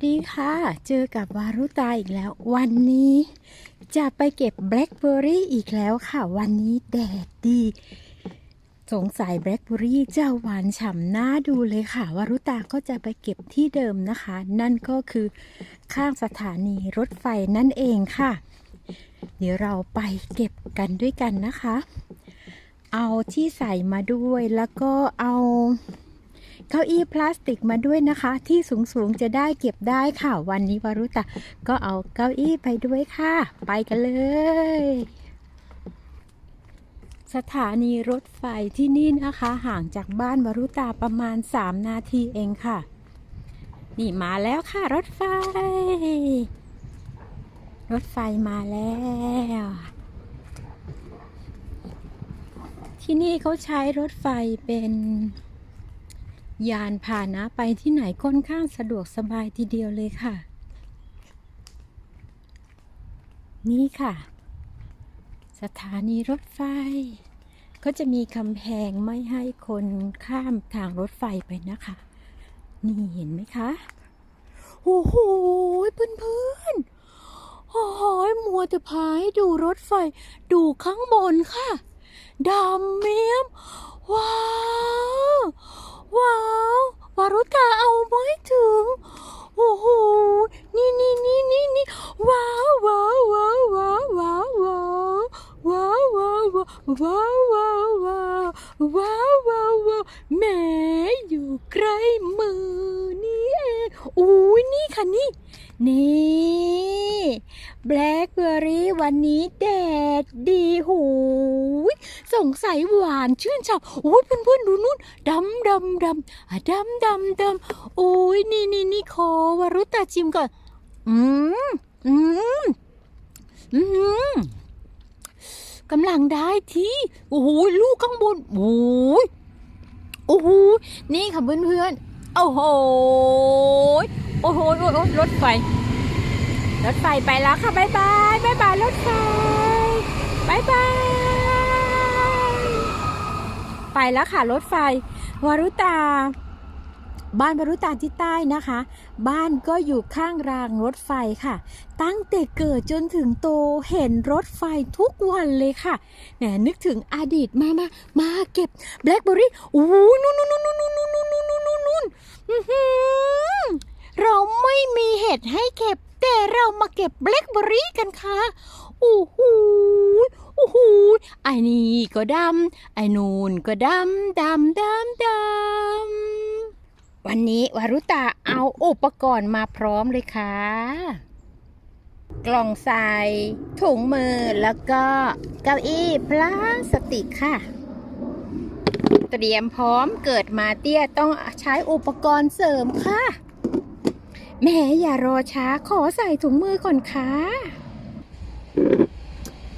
วัสดีค่ะ เจอกับวารุตาอีกแล้ว วันนี้จะไปเก็บแบล็คเบอร์รี่อีกแล้วค่ะ วันนี้แดดดี สงสัยแบล็คเบอร์รี่จะหวานฉ่ำหน้าดูเลยค่ะ วารุตาก็จะไปเก็บที่เดิมนะคะ นั่นก็คือข้างสถานีรถไฟนั่นเองค่ะ เดี๋ยวเราไปเก็บกันด้วยกันนะคะ เอาที่ใส่มาด้วยแล้วก็เอา เก้าอี้พลาสติกมาด้วยนะคะ ที่สูงๆจะได้เก็บได้ค่ะ วันนี้วารุตะก็เอาเก้าอี้ไปด้วยค่ะ ไปกันเลย สถานีรถไฟที่นี่นะคะ ห่างจากบ้านวารุตาประมาณ 3 นาทีเองค่ะ นี่มาแล้วค่ะรถไฟ รถไฟมาแล้วที่นี่เขาใช้รถไฟเป็น ยานพาหนะไปที่ไหนค่อนข้างสะดวกสบายทีเดียวเลยค่ะ นี่ค่ะ สถานีรถไฟ ก็จะมีกำแพงไม่ให้คนข้ามทางรถไฟไปนะคะ นี่เห็นไหมคะโอ้โหเพื่อนๆโอ้โหมัวแต่พาให้ดูรถไฟ ดูข้างบนค่ะดำเมียม ว้าว ว้าววารุตาเอาไม่ถึง โอ้โห นี่นี่นี่นี่นี่ว้าวว้าวว้าวว้าวว้าวว้าวว้าวว้าวว้าวว้าวว้าวว้าวว้าวว้าวแม่อยู่ใกล้มือนี่เองอุ้ยนี่ค่ะนี่ นี่แบล็คเบอร์รี่วันนี้แดดดีหูย สงสัยหวานชื่นชอบโอ้ยเพื่อนๆดูนู่นดำดำดำดำดำดำโอ้ยนี่นี่นี่ขอวรุตาชิมก่อน อืมอืมอืมกำลังได้ที่โอ้โหลูกข้างบนโอ้ยโอ้โหนี่ค่ะเพื่อนๆโอ้โหโอ้โหโอ้โหรถไฟรถไฟไปแล้วค่ะบ๊ายบายบ๊ายบายรถไฟบ๊ายบาย แล้วค่ะรถไฟวารุตา บ้านวารุตาที่ใต้นะคะ บ้านก็อยู่ข้างรางรถไฟค่ะ ตั้งแต่เกิดจนถึงโตเห็นรถไฟทุกวันเลยค่ะแหนนึกถึงอดีตมามามาเก็บแบล็คเบอร์รี่โอ้นู่นนู่นนู่นนู่นนู่นนู่นนู่นเราไม่มีเห็ดให้เก็บ แต่เรามาเก็บแบล็คเบอร์รี่กันค่ะโอ้โห อ้โหไอ้นี่ก็ดำไอ้นูนก็ดำดำดำดำวันนี้วารุตาเอาอุปกรณ์มาพร้อมเลยค่ะ กล่องใส่ถุงมือแล้วก็เก้าอี้พลาสติกค่ะ เตรียมพร้อมเกิดมาเตี้ยต้องใช้อุปกรณ์เสริมค่ะแม่อย่ารอช้าขอใส่ถุงมือก่อนค่ะ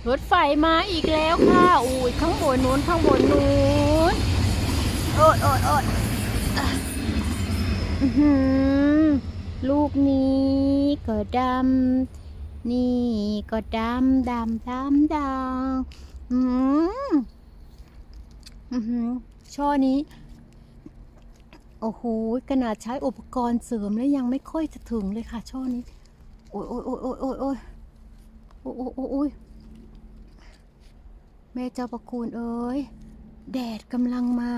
รถไฟมาอีกแล้วค่ะอุ้ยข้างบนนู้นข้างบนนู้นโอดโอดโอดอะอื้อหือลูกนี้ก็ดำ นี่ก็ดำดำดำดำอืมอือหือช่อนี้ โอ้โหขนาดใช้อุปกรณ์เสริมแล้วยังไม่ค่อยจะถึงเลยค่ะช่อนี้ โอ้ยโอ้ยโอ้ยโอ้ยโอ้ยโอ้ยโอ้ยโอ้ยโอ้ยโอ้ย แม่เจ้าประคุณเอ้ยแดดกำลังมา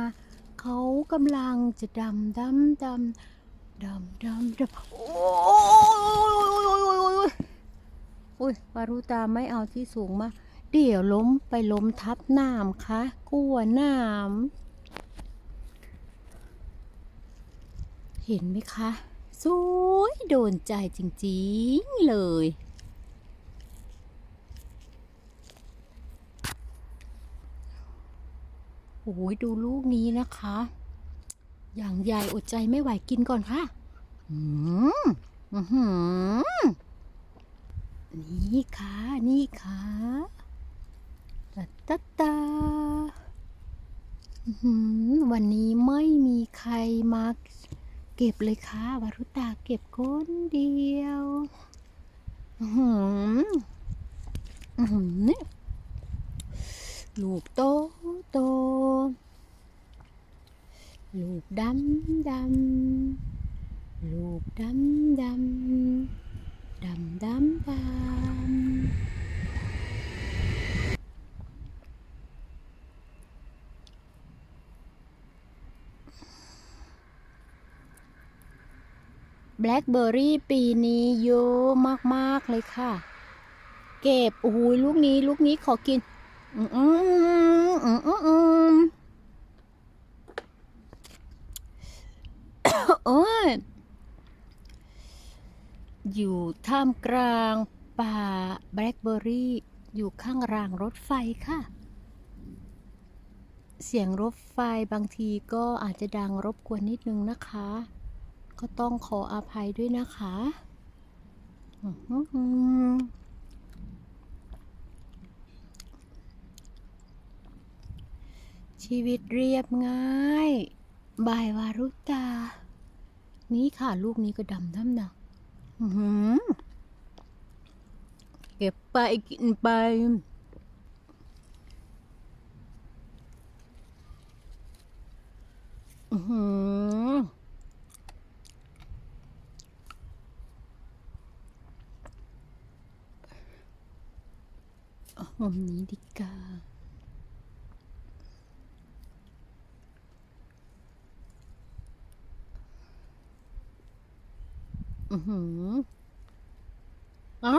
เขากำลังจะดำดำดำดำดำดำโอ้ยอุ้ยวารุตาไม่เอาที่สูงมา เดี๋ยวล้มไปล้มทับน้ำคะกลัวน้ำเห็นไหมคะ สวยโดนใจจริง ๆ เลย โอ้ยดูลูกนี้นะคะ อย่างใหญ่อดใจไม่ไหวกินก่อนค่ะ อืมอือหือนี่ค่ะ นี่ค่ะตาตาตาอื้อหือวันนี้ไม่มีใครมาเก็บเลยค่ะวารุตาเก็บคนเดียว อื้อหืออื้อหือนี่ ลูกโตโต ลูกดำดำลูกดำดำดำดำดำแบล็คเบอร์รี่ปีนี้เยอะมาก ๆ เลยค่ะ เก็บโอ้โหลูกนี้ ลูกนี้ขอกิน อืมอืมอืมอืมอืมโอ้ย อยู่ท่ามกลางป่าแบล็คเบอร์รี่ อยู่ข้างรางรถไฟค่ะ เสียงรถไฟบางทีก็อาจจะดังรบกวนนิดนึงนะคะ ก็ต้องขออภัยด้วยนะคะ อื้อหือ ชีวิตเรียบง่ายบายวารุตา นี่ค่ะลูกนี้ก็ดำดำนะอื้อหือเก็บไปกินไป อือหอเอามุมนี้ดีกว่า หือเอ้า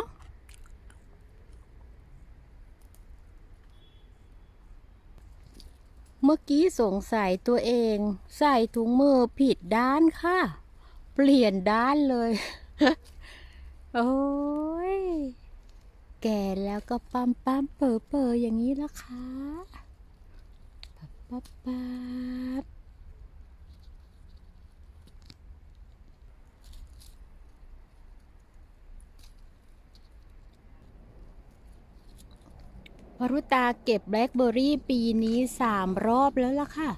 เมื่อกี้สงสัยตัวเอง ใส่ถุงมือผิดด้านค่ะ เปลี่ยนด้านเลย โอ้ย แก่แล้วก็ปั๊มปั๊มเปอเปออย่างนี้ละคะปั๊บปั๊บปั๊บ วรุตาเก็บแบล็คเบอร์รี่ปีนี้สามรอบแล้วล่ะค่ะ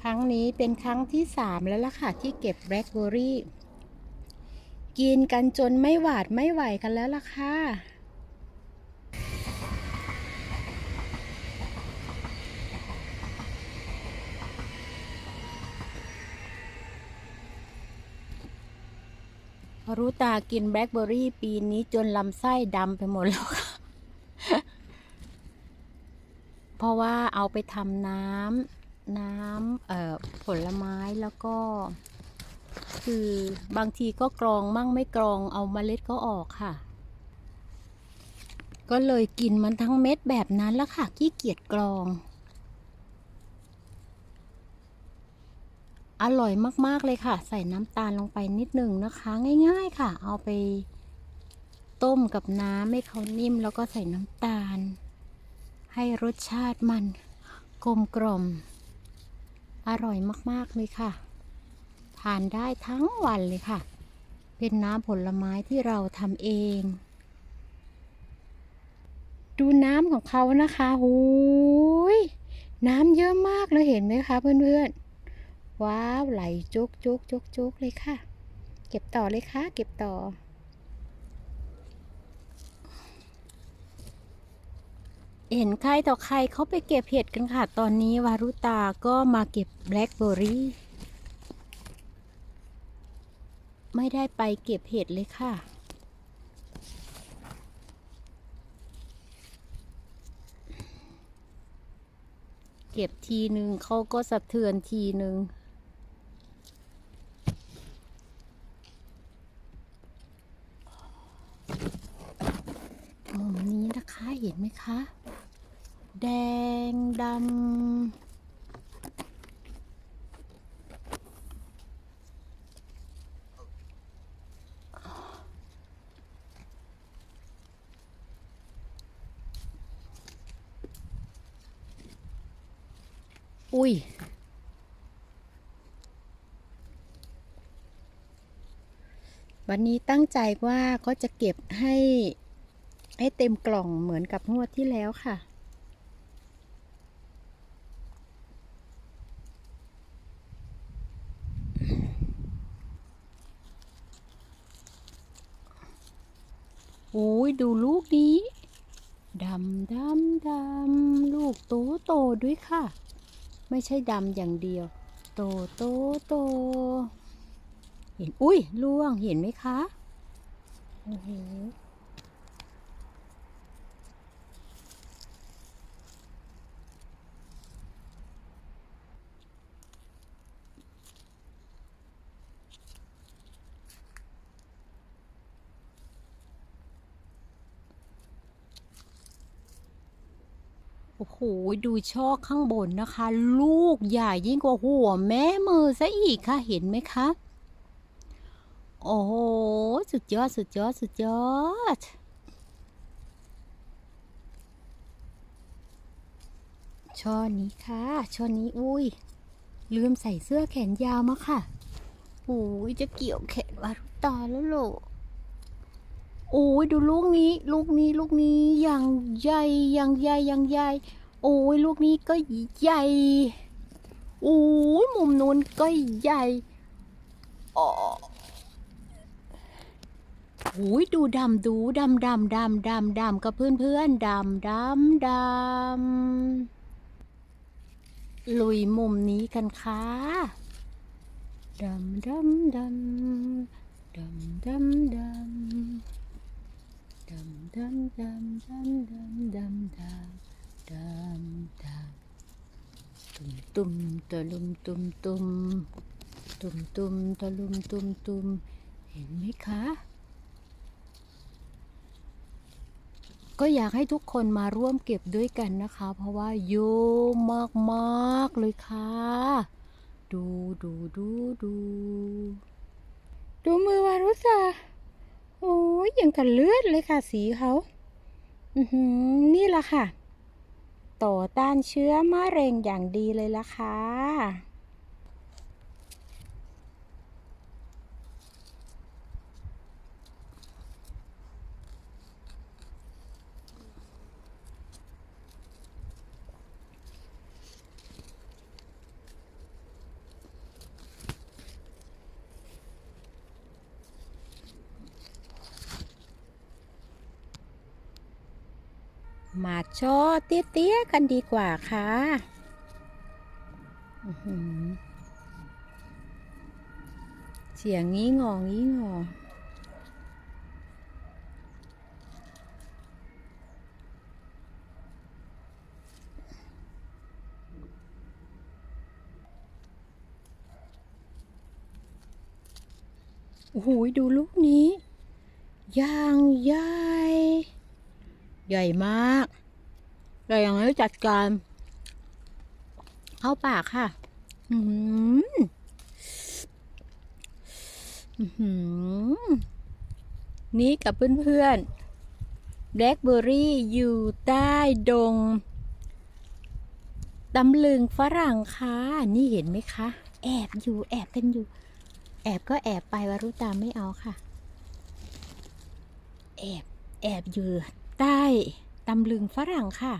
ครั้งนี้เป็นครั้งที่สามแล้วล่ะค่ะ ที่เก็บแบล็คเบอร์รี่ กินกันจนไม่หวาดไม่ไหวกันแล้วล่ะค่ะ รุตากินแบล็คเบอร์รี่ ปีนี้จนลำไส้ดำไปหมดแล้วค่ะ เพราะว่าเอาไปทำน้ำน้ำเอ่อผลไม้แล้วก็ คือบางทีก็กรองมั่งไม่กรองเอาเมล็ดก็ออกค่ะ ก็เลยกินมันทั้งเม็ดแบบนั้นละค่ะขี้เกียจกรอง อร่อยมากๆเลยค่ะ ใส่น้ำตาลลงไปนิดหนึ่งนะคะ ง่าย ๆค่ะ เอาไป ต้มกับน้ำให้เขานิ่มแล้วก็ใส่น้ำตาล ให้รสชาติมันกลมกล่อม อร่อยมากๆเลยค่ะ ทานได้ทั้งวันเลยค่ะ เป็นน้ำผลไม้ที่เราทำเอง ดูน้ำของเขานะคะหูยน้ำเยอะมากเลยเห็นไหมคะเพื่อนๆ ว้าวไหลจุกจุกจุกจุกเลยค่ะ เก็บต่อเลยค่ะ เก็บต่อ เห็นใครต่อใครเขาไปเก็บเห็ดกันค่ะ ตอนนี้วารุตาก็มาเก็บแบล็คเบอร์รี่ไม่ได้ไปเก็บเห็ดเลยค่ะเก็บทีหนึ่งเขาก็สะเทือนทีหนึ่ง มุมนี้นะคะเห็นไหมคะ แดงดำ อุ้ย วันนี้ตั้งใจว่าก็จะเก็บให้ ให้เต็มกล่องเหมือนกับงวดที่แล้วค่ะ โอ้ยดูลูกนี้ ดำดำดำลูกโตโตด้วยค่ะ ไม่ใช่ดำอย่างเดียว โตโตโต เห็น อุ้ยล่วงเห็นไหมคะโอ้โห หดูช่อข้างบนนะคะ ลูกใหญ่ยิ่งกว่าหัวแม่มือซะอีกค่ะเห็นไหมคะ โอ้โห สุดยอด สุดยอด สุดยอด ช่อนี้ค่ะ ช่อนี้อุ้ย ลืมใส่เสื้อแขนยาวมาค่ะโอ้ยจะเกี่ยวแขนวารุตาแล้วโหลโอ้ยดูลูกนี้ ลูกนี้ลูกนี้อย่างใหญ่อย่างใหญ่อย่างใหญ่ โอ้ยลูกนี้ก็ใหญ่โอ้ยมุมนู้นก็ใหญ่โอ้ยดูดำดูดำดำดำดำดำกับเพื่อนเพื่อนๆดำดำดำลุยมุมนี้กันค่ะดำดำดำดำดำดำดำดำดำดำดำดำ ดำดำตุ่มตุ่มตะลุมตุ่มตุ่มตุ่มตุ่มตะลุมตุ่มตุ่มเห็นไหมคะ ก็อยากให้ทุกคนมาร่วมเก็บด้วยกันนะคะ เพราะว่าเยอะมากๆเลยค่ะ ดูดูดูดูดูมือวารุษาโอ้ยอย่างกับเลือดเลยค่ะสีเขา อือหือนี่ละค่ะ ต่อต้านเชื้อมะเร็งอย่างดีเลยล่ะค่ะ มาช่อเตี้ยๆกันดีกว่าค่ะเสียงงี้งองี้งอโอ้โหดูลูกนี้ อย่างใหญ่ ใหญ่มาก แต่ยังไม่จัดการ เข้าปากค่ะ อือหืออื้อนี่กับเพื่อนๆแบล็คเบอร์รี่อยู่ใต้ดงตำลึงฝรั่งค่ะ นี่เห็นไหมคะ แอบอยู่แอบกันอยู่ แอบก็แอบไปวารุตาไม่เอาค่ะ แอบ แอบอยู่ ใต้ตำลึงฝรั่งค่ะ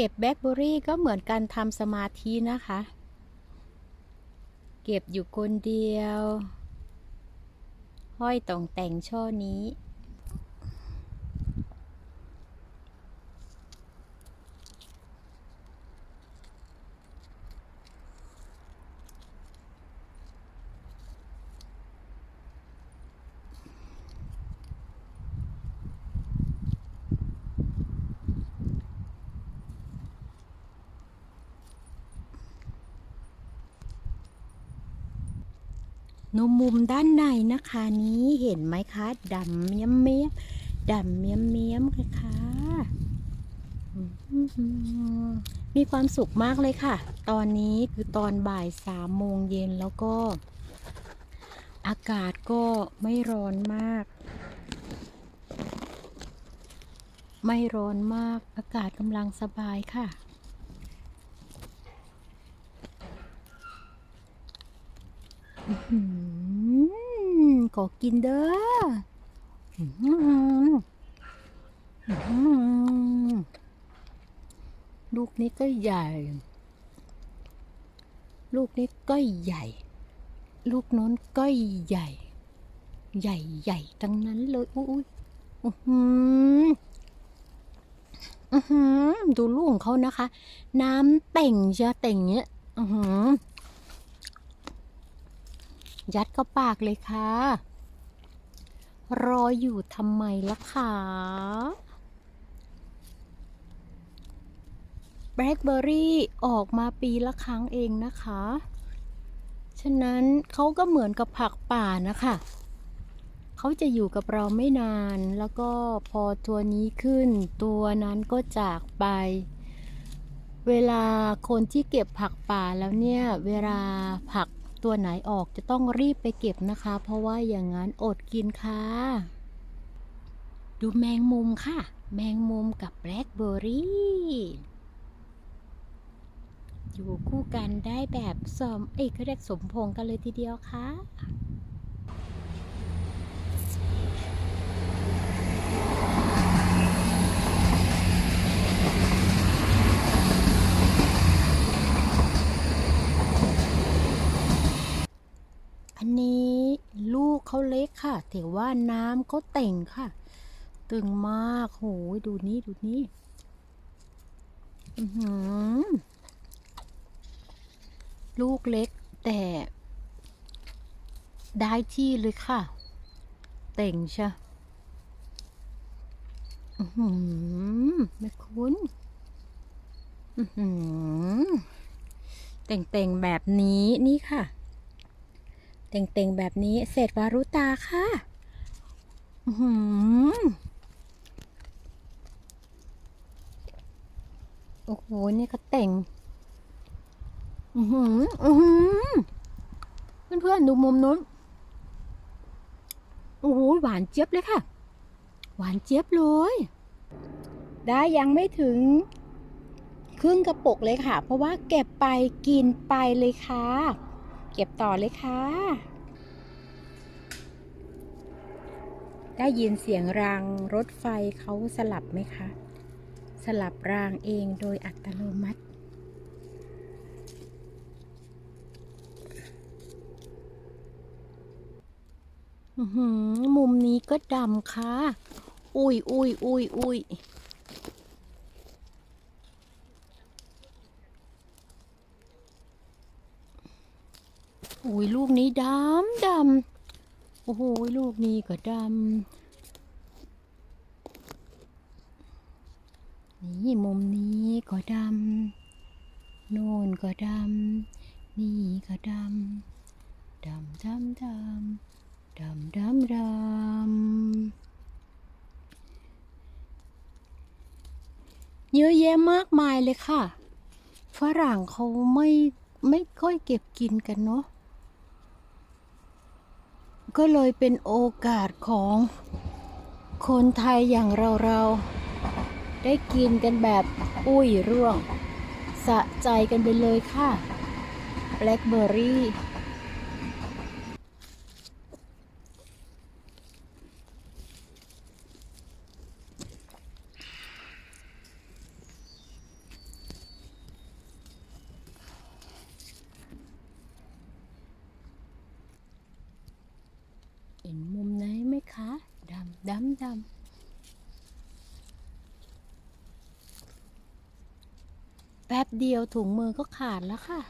เก็บแบล็คเบอรี่ก็เหมือนการทำสมาธินะคะ เก็บอยู่คนเดียว ห้อยต่องแต่งช่อนี้ นมมุมด้านในนะคะนี้เห็นไหมคะดำเมียมเมียมดำเมียมเมียมเลยค่ะมีความสุขมากเลยค่ะ ตอนนี้คือตอนบ่ายสามโมงเย็นแล้วก็ อากาศก็ไม่ร้อนมาก ไม่ร้อนมาก อากาศกำลังสบายค่ะ อื้อหือ ขอกินเด้ออื้อหืออื้อหือลูกนี้ก็ใหญ่ ลูกนี้ก็ใหญ่ ลูกน้นก็ใหญ่ ใหญ่ใหญ่ทั้งนั้นเลย อุ้ยอือหือดูลูกของเขานะคะ น้ำเต่งจะเต่งเนี้ย อือหือ ยัดเข้าปากเลยค่ะ รออยู่ทำไมล่ะคะแบล็คเบอร์รี่ออกมาปีละครั้งเองนะคะ ฉะนั้นเขาก็เหมือนกับผักป่านะคะเขาจะอยู่กับเราไม่นานแล้วก็พอตัวนี้ขึ้น ตัวนั้นก็จากไป เวลาคนที่เก็บผักป่าแล้วเนี่ย เวลาผัก ตัวไหนออกจะต้องรีบไปเก็บนะคะ เพราะว่าอย่างนั้นอดกินค่ะ ดูแมงมุมค่ะ แมงมุมกับแบล็คเบอร์รี่อยู่คู่กันได้แบบสมเอกเขาเรียกสมพงกันเลยทีเดียวค่ะ อันนี้ลูก เขาเล็กค่ะ แต่ว่าน้ำเขาเต่งค่ะ ตึงมากโหยดูนี่ดูนี่อื้อหือลูกเล็กแต่ได้ที่เลยค่ะ เต่งใช่อือหือไม่คุ้นอือหือแต่งๆแบบนี้นี่ค่ะ เต่งๆ แบบนี้เศษวารุตาค่ะหือโอ้โห นี่ก็เต่งอือหืออือหือเพื่อนๆดูมุมนู้นโอ้โหหวานเจี๊ยบเลยค่ะ หวานเจี๊ยบเลย ได้ยังไม่ถึงครึ่งกระปุกเลยค่ะ เพราะว่าเก็บไปกินไปเลยค่ะ เก็บต่อเลยค่ะ ได้ยินเสียงรางรถไฟเขาสลับไหมคะ สลับรางเองโดยอัตโนมัติหืมุมนี้ก็ดำค่ะ อุ้ยอุ้ยอุ้ยอุ้ย อุ้ยลูกนี้ดำดำโอ้โหลูกนี้ก็ดำนี่มุมนี้ก็ดำโน่นก็ดำนี่ก็ดำดำดำดำดำดำดำเยอะแยะมากมายเลยค่ะ ฝรั่งเขาไม่ไม่ค่อยเก็บกินกันเนาะ ก็เลยเป็นโอกาสของคนไทยอย่างเราๆได้กินกันแบบอุ้ยร่วง สะใจกันไปเลยค่ะแบล็คเบอร์รี่ เห็นมุมไหนไหมคะ ดำดำแป๊บเดียวถุงมือก็ขาดแล้วค่ะ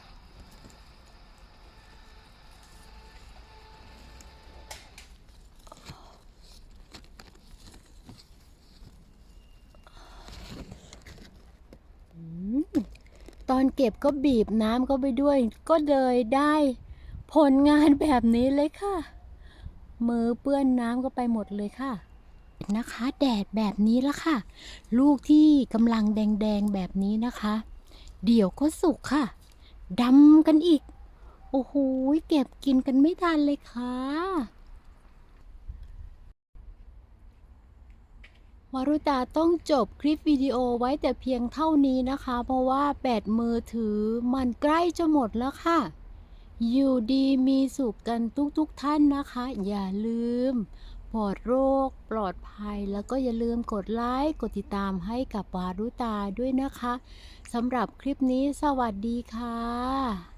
ตอนเก็บก็บีบน้ำก็ไปด้วย ก็เลยได้ผลงานแบบนี้เลยค่ะ มือเปื้อนน้ำก็ไปหมดเลยค่ะ นะคะ แดดแบบนี้ละค่ะ ลูกที่กำลังแดงๆแบบนี้นะคะ เดี๋ยวก็สุกค่ะดำกันอีก โอ้โหเก็บกินกันไม่ทันเลยค่ะวารุตาต้องจบคลิปวิดีโอไว้แต่เพียงเท่านี้นะคะ เพราะว่าแบตมือถือมันใกล้จะหมดแล้วค่ะ อยู่ดีมีสุขกันทุกๆทท่านนะคะ อย่าลืม ปลอดโรค ปลอดภัย แล้วก็อย่าลืมกดไลค์ กดติดตามให้กับวารุตาด้วยนะคะสำหรับคลิปนี้สวัสดีค่ะ